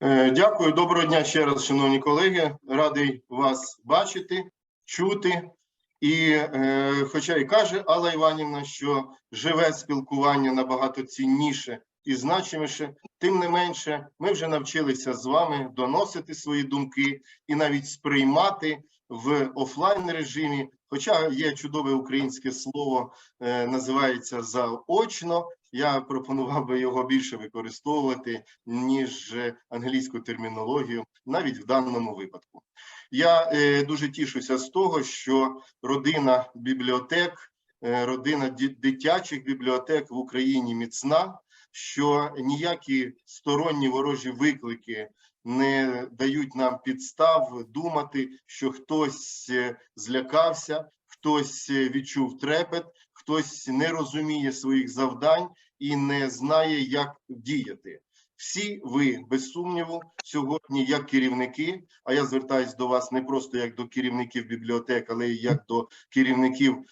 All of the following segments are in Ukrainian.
Е, Дякую, доброго дня ще раз, шановні колеги. Радий вас бачити, чути. І е, хоча і каже Алла Іванівна, що живе спілкування набагато цінніше і значиміше, тим не менше, ми вже навчилися з вами доносити свої думки і навіть сприймати в офлайн режимі. Хоча є чудове українське слово, е, називається заочно. Я пропонував би його більше використовувати ніж англійську термінологію, навіть в даному випадку. Я е, дуже тішуся з того, що родина бібліотек, е, родина дитячих бібліотек в Україні міцна, що ніякі сторонні ворожі виклики не дають нам підстав думати, що хтось е, злякався, хтось е, відчув трепет, хтось не розуміє своїх завдань і не знає, як діяти. Всі ви, без сумніву, сьогодні як керівники, а я звертаюсь до вас не просто як до керівників бібліотек, але й як до керівників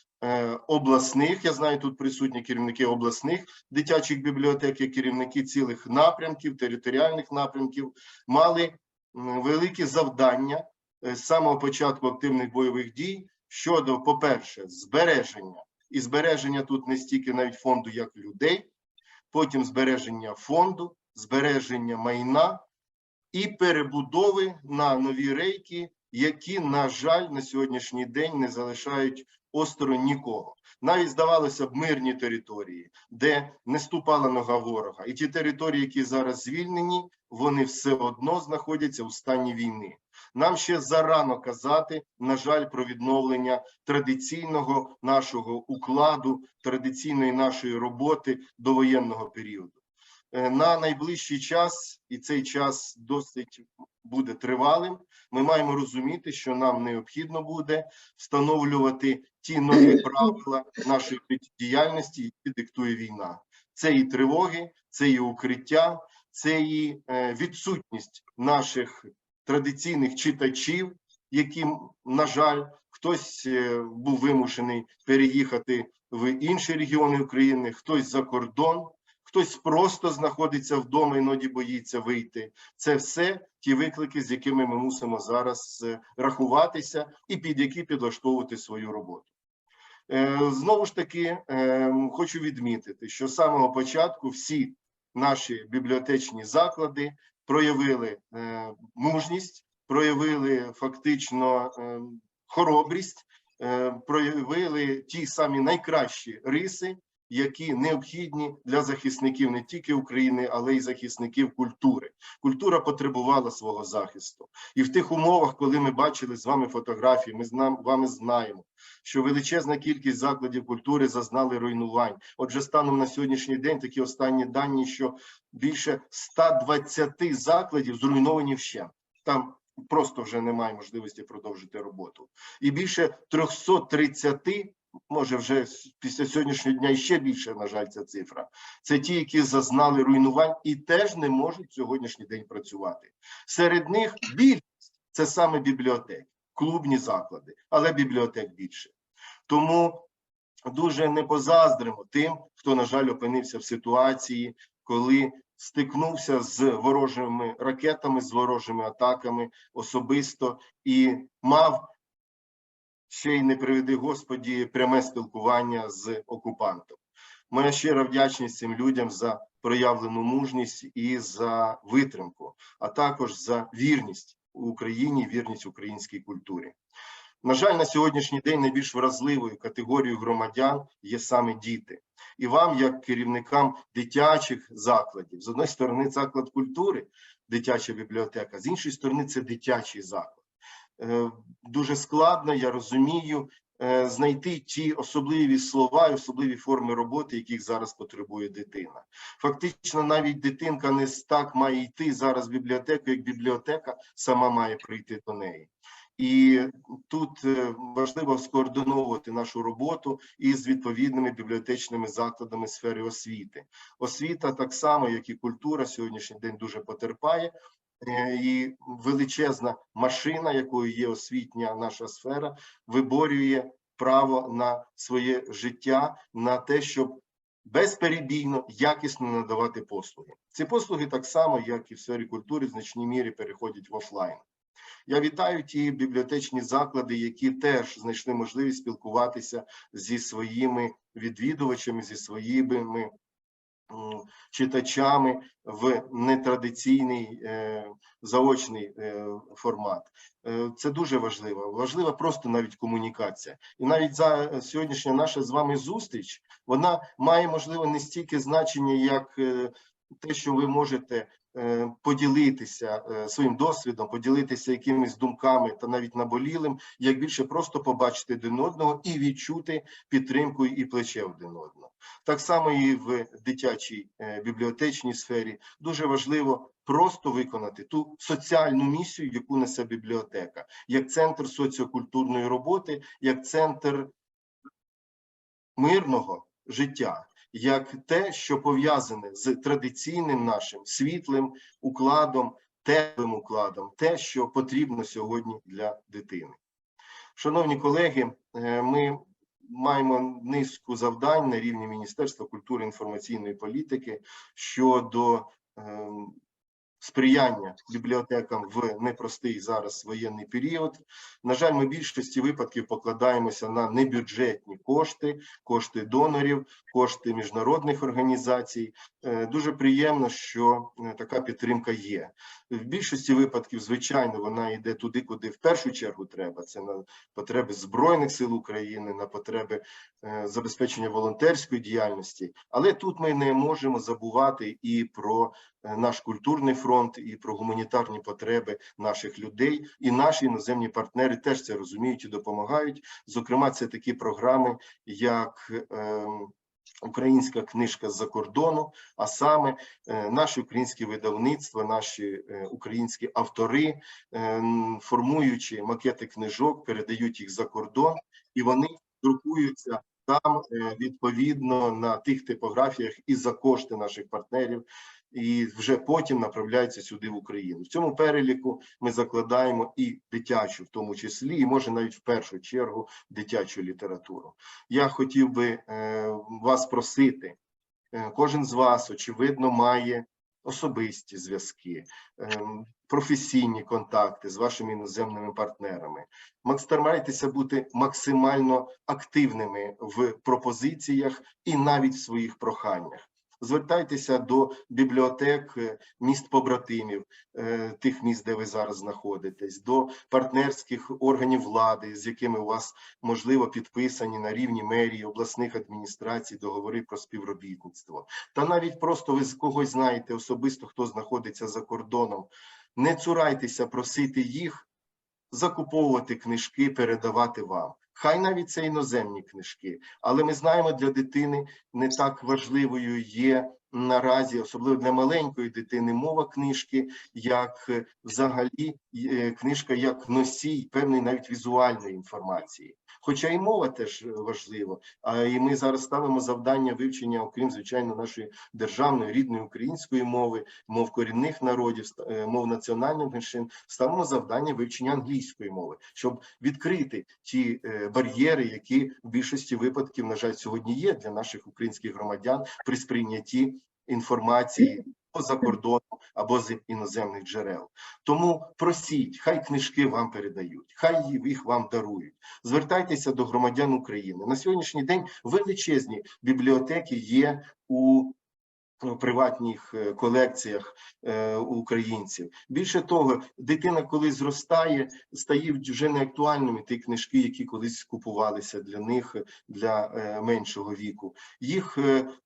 обласних. Я знаю, тут присутні керівники обласних дитячих бібліотек, і керівники цілих напрямків, територіальних напрямків, мали великі завдання е, з самого початку активних бойових дій щодо, по-перше, збереження. І збереження тут не стільки навіть фонду як людей, потім збереження фонду, збереження майна і перебудови на нові рейки, які, на жаль, на сьогоднішній день не залишають осторонь нікого. Навіть здавалося б мирні території, де не ступала нога ворога, і ті території, які зараз звільнені, вони все одно знаходяться у стані війни. Нам ще зарано казати, на жаль, про відновлення традиційного нашого укладу, традиційної нашої роботи до воєнного періоду. Е, На найближчий час, і цей час досить буде тривалим. Ми маємо розуміти, що нам необхідно буде встановлювати ті нові правила нашої діяльності, які диктує війна. Це і тривоги, це і укриття, це і е, відсутність наших традиційних читачів, яким, на жаль, хтось е, був вимушений переїхати в інші регіони України, хтось за кордон, хтось просто знаходиться вдома, іноді боїться вийти. Це все ті виклики, з якими ми мусимо зараз е, рахуватися, і під які підлаштовувати свою роботу. Е, Знову ж таки, е, хочу відмітити, що з самого початку всі наші бібліотечні заклади проявили мужність, проявили фактично хоробрість, проявили ті самі найкращі риси, які необхідні для захисників не тільки України, але й захисників культури. Культура потребувала свого захисту, і в тих умовах, коли ми бачили з вами фотографії, ми з вами знаємо, що величезна кількість закладів культури зазнали руйнувань. Отже, станом на сьогоднішній день такі останні дані, що більше 120 закладів зруйновані вщент. Там просто вже немає можливості продовжити роботу. І більше 330, може вже після сьогоднішнього дня ще більше, на жаль, ця цифра. Це ті, які зазнали руйнувань і теж не можуть сьогоднішній день працювати. Серед них більшість це саме бібліотеки, клубні заклади, але бібліотек більше. Тому дуже не позаздримо тим, хто, на жаль, опинився в ситуації, коли стикнувся з ворожими ракетами, з ворожими атаками особисто і мав ще й не приведи Господі пряме спілкування з окупантом. Моя щира вдячність цим людям за проявлену мужність і за витримку, а також за вірність Україні, вірність українській культурі. На жаль, на сьогоднішній день найбільш вразливою категорією громадян є саме діти. І вам, як керівникам дитячих закладів, з однієї сторони, заклад культури, дитяча бібліотека, з іншої сторони, це дитячий заклад. Е, Дуже складно, я розумію, е, знайти ті особливі слова і особливі форми роботи, яких зараз потребує дитина. Фактично, навіть дитинка не так має йти зараз в бібліотеку, як бібліотека сама має прийти до неї. І тут е, важливо скоординовувати нашу роботу із відповідними бібліотечними закладами сфери освіти. Освіта, так само як і культура, сьогоднішній день дуже потерпає. Е, І величезна машина, якою є освітня наша сфера, виборює право на своє життя, на те, щоб безперебійно, якісно надавати послуги. Ці послуги так само, як і в сфері культури, в значній мірі переходять в офлайн. Я вітаю ті бібліотечні заклади, які теж знайшли можливість спілкуватися зі своїми відвідувачами, зі своїми читачами в нетрадиційний е, заочний е, формат. Е, Це дуже важливо. Важлива просто навіть комунікація. І навіть за е, сьогоднішня наша з вами зустріч, вона має можливо не стільки значення, як е, те, що ви можете е, поділитися е, своїм досвідом, поділитися якимись думками та навіть наболілим, як більше просто побачити один одного і відчути підтримку і плече один одного. Так само і в дитячій е, бібліотечній сфері. Дуже важливо просто виконати ту соціальну місію, яку несе бібліотека, як центр соціокультурної роботи, як центр мирного життя, як те, що пов'язане з традиційним нашим світлим укладом, теплим укладом, те, що потрібно сьогодні для дитини. Шановні колеги, е, ми маємо низку завдань на рівні Міністерства культури і інформаційної політики щодо ем, сприяння бібліотекам в непростий зараз воєнний період. На жаль, ми в більшості випадків покладаємося на небюджетні кошти, кошти донорів, кошти міжнародних організацій. Е, Дуже приємно, що е, така підтримка є. В більшості випадків, звичайно, вона йде туди, куди в першу чергу треба. Це на потреби Збройних сил України, на потреби е, забезпечення волонтерської діяльності. Але тут ми не можемо забувати і про наш культурний фронт, і про гуманітарні потреби наших людей. І наші іноземні партнери теж це розуміють і допомагають. Зокрема, це такі програми, як ем, Українська книжка з-за кордону, а саме е, наші українські видавництва, наші е, українські автори, е, формуючи макети книжок, передають їх за кордон, і вони друкуються там е, відповідно на тих типографіях і за кошти наших партнерів, і вже потім направляються сюди в Україну. В цьому переліку ми закладаємо і дитячу, в тому числі, і може навіть в першу чергу дитячу літературу. Я хотів би е, вас просити. е, Кожен з вас, очевидно, має особисті зв'язки, ем, професійні контакти з вашими іноземними партнерами. Старайтеся бути максимально активними в пропозиціях і навіть в своїх проханнях. Звертайтеся до бібліотек е, міст побратимів, е, тих міст, де ви зараз знаходитесь, до партнерських органів влади, з якими у вас можливо підписані на рівні мерії, обласних адміністрацій договори про співробітництво. Та навіть просто ви з когось знаєте особисто, хто знаходиться за кордоном. Не цурайтеся просити їх закуповувати книжки, передавати вам. Хай навіть це іноземні книжки, але ми знаємо, для дитини не так важливою є наразі, особливо для маленької дитини, мова книжки, як е, взагалі е, книжка як носій певної навіть візуальної інформації. Хоча і мова теж важлива, а і ми зараз ставимо завдання вивчення, окрім звичайно, нашої державної рідної української мови, мов корінних народів, е, мов національних меншин, ставимо завдання вивчення англійської мови, щоб відкрити ті е, бар'єри, які в більшості випадків, на жаль, сьогодні є для наших українських громадян при сприйнятті інформації поза кордоном або з іноземних джерел. Тому просіть, хай книжки вам передають, хай їх вам дарують. Звертайтеся до громадян України. На сьогоднішній день величезні бібліотеки є у приватних е, колекціях е, українців. Більше того, дитина, коли зростає, стає вже неактуальними ті книжки, які колись купувалися для них для е, меншого віку. Їх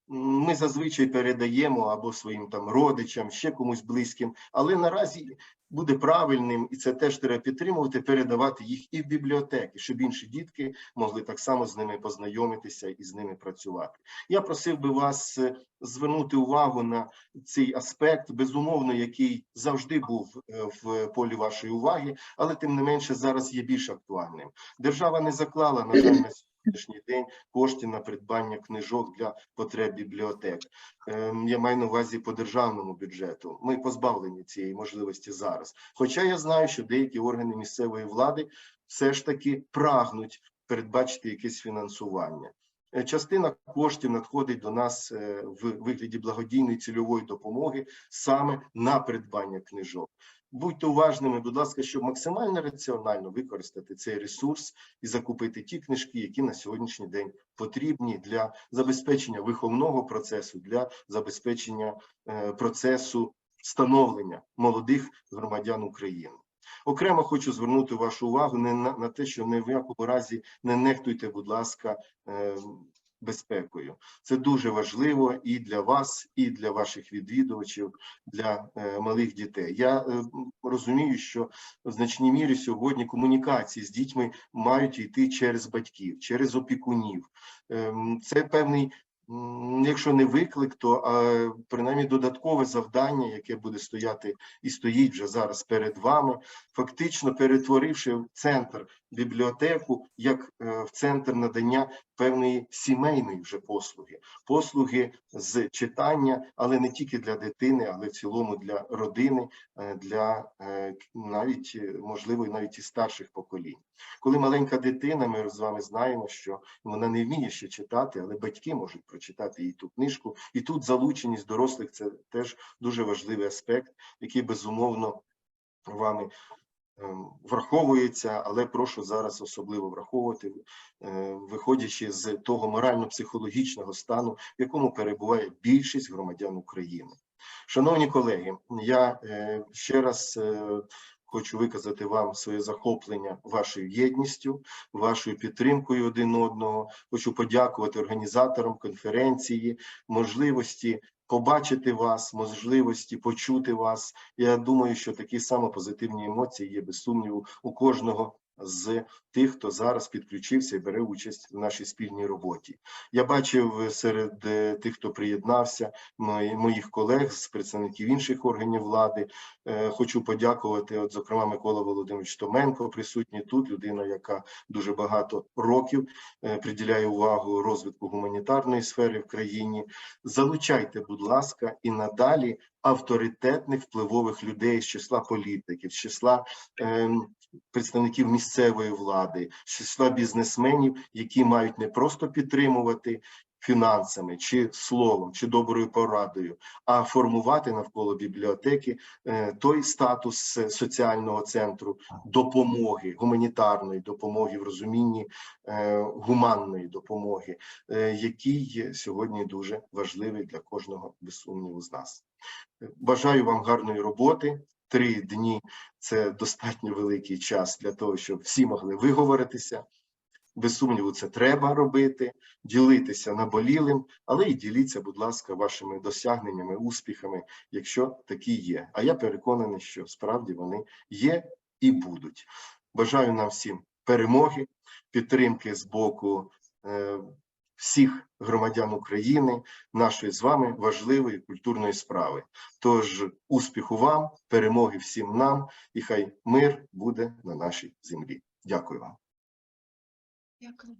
ми зазвичай передаємо або своїм там родичам, ще комусь близьким, але наразі буде правильним, і це теж треба підтримувати, передавати їх і в бібліотеки, щоб інші дітки могли так само з ними познайомитися і з ними працювати. Я просив би вас е, звернути увагу на цей аспект, безумовно, який завжди був е, в полі вашої уваги, але тим не менше зараз є більш актуальним. Держава не заклала на жаль сьогоднішній день кошти на придбання книжок для потреб бібліотек. Ем, Я маю на увазі по державному бюджету. Ми позбавлені цієї можливості зараз. Хоча я знаю, що деякі органи місцевої влади все ж таки прагнуть передбачити якесь фінансування. Е, Частина коштів надходить до нас е, в вигляді благодійної цільової допомоги саме на придбання книжок. Будьте уважними, будь ласка, щоб максимально раціонально використати цей ресурс і закупити ті книжки, які на сьогоднішній день потрібні для забезпечення виховного процесу, для забезпечення е, процесу становлення молодих громадян України. Окремо хочу звернути вашу увагу не на, на те, що ні в якому разі не нехтуйте, будь ласка, е, безпекою. Це дуже важливо і для вас, і для ваших відвідувачів, для е, малих дітей. Я е, розумію, що в значній мірі сьогодні комунікації з дітьми мають йти через батьків, через опікунів. Ем, Це певний, якщо не виклик, то а, принаймні додаткове завдання, яке буде стояти і стоїть вже зараз перед вами, фактично перетворивши центр бібліотеку як е, в центр надання певної сімейної вже послуги, послуги з читання, але не тільки для дитини, але в цілому для родини, е, для е, навіть можливо навіть і старших поколінь. Коли маленька дитина, ми з вами знаємо, що вона не вміє ще читати, але батьки можуть прочитати їй ту книжку, і тут залученість дорослих це теж дуже важливий аспект, який безумовно вами враховується, але прошу зараз особливо враховувати, е, виходячи з того морально-психологічного стану, в якому перебуває більшість громадян України. Шановні колеги, я е, ще раз е, хочу виказати вам своє захоплення вашою єдністю, вашою підтримкою один одного. Хочу подякувати організаторам конференції, можливості побачити вас, можливості почути вас. Я думаю, що такі саме позитивні емоції є без сумніву у кожного з тих, хто зараз підключився і бере участь в нашій спільній роботі. Я бачив серед е, тих, хто приєднався, моїх колег з представників інших органів влади. Е, Хочу подякувати, от, зокрема, Микола Володимирович Томенко, присутній тут, людина, яка дуже багато років е, приділяє увагу розвитку гуманітарної сфери в країні. Залучайте, будь ласка, і надалі авторитетних впливових людей з числа політиків, з числа ем, представників місцевої влади, з числа бізнесменів, які мають не просто підтримувати фінансами чи словом, чи доброю порадою, а формувати навколо бібліотеки е, той статус е, соціального центру допомоги, гуманітарної допомоги в розумінні е, гуманної допомоги, який є сьогодні дуже важливий для кожного без сумніву з нас. Бажаю вам гарної роботи. Три дні це достатньо великий час для того, щоб всі могли виговоритися. Без сумніву, це треба робити, ділитися наболілим, але і діліться, будь ласка, вашими досягненнями, успіхами, якщо такі є. А я переконаний, що справді вони є і будуть. Бажаю нам всім перемоги, підтримки з боку е, всіх громадян України, нашої з вами важливої культурної справи. Тож успіху вам, перемоги всім нам, і хай мир буде на нашій землі. Дякую вам. Дякую.